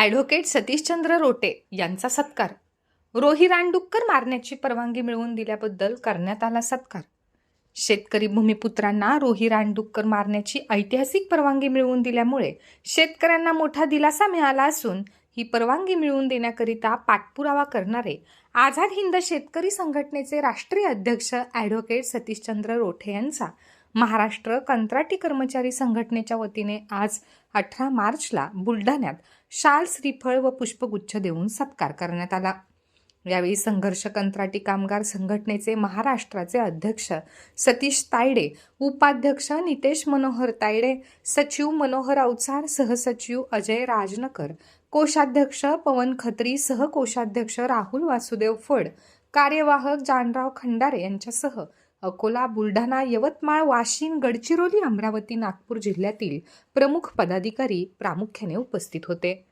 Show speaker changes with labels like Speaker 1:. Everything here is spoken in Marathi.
Speaker 1: ॲडव्होकेट सतीशचंद्र रोटे यांचा सत्कार. रोही रानडुक्कर मारण्याची परवानगी मिळवून दिल्याबद्दल करण्यात आला सत्कार. शेतकरी भूमिपुत्रांना रोही रानडुक्कर मारण्याची ऐतिहासिक परवानगी मिळवून दिल्यामुळे शेतकऱ्यांना मोठा दिलासा मिळाला असून ही परवानगी मिळवून देण्याकरिता पाठपुरावा करणारे आझाद हिंद शेतकरी संघटनेचे राष्ट्रीय अध्यक्ष ॲडव्होकेट सतीशचंद्र रोठे यांचा महाराष्ट्र कंत्राटी कर्मचारी संघटनेच्या वतीने आज अठरा मार्चला बुलढाण्यात शाल श्रीफळ व पुष्पगुच्छ देऊन सत्कार करण्यात आला. यावेळी संघर्ष कंत्राटी कामगार संघटनेचे महाराष्ट्राचे अध्यक्ष सतीश तायडे उपाध्यक्ष नितेश मनोहर तायडे सचिव मनोहर अवचार सहसचिव अजय राजनकर कोषाध्यक्ष पवन खत्री सहकोषाध्यक्ष राहुल वासुदेव फड कार्यवाहक जानराव खंडारे यांच्यासह अकोला बुलढाणा यवतमाळ वाशिम गडचिरोली अमरावती नागपूर जिल्ह्यातील प्रमुख पदाधिकारी प्रामुख्याने उपस्थित होते.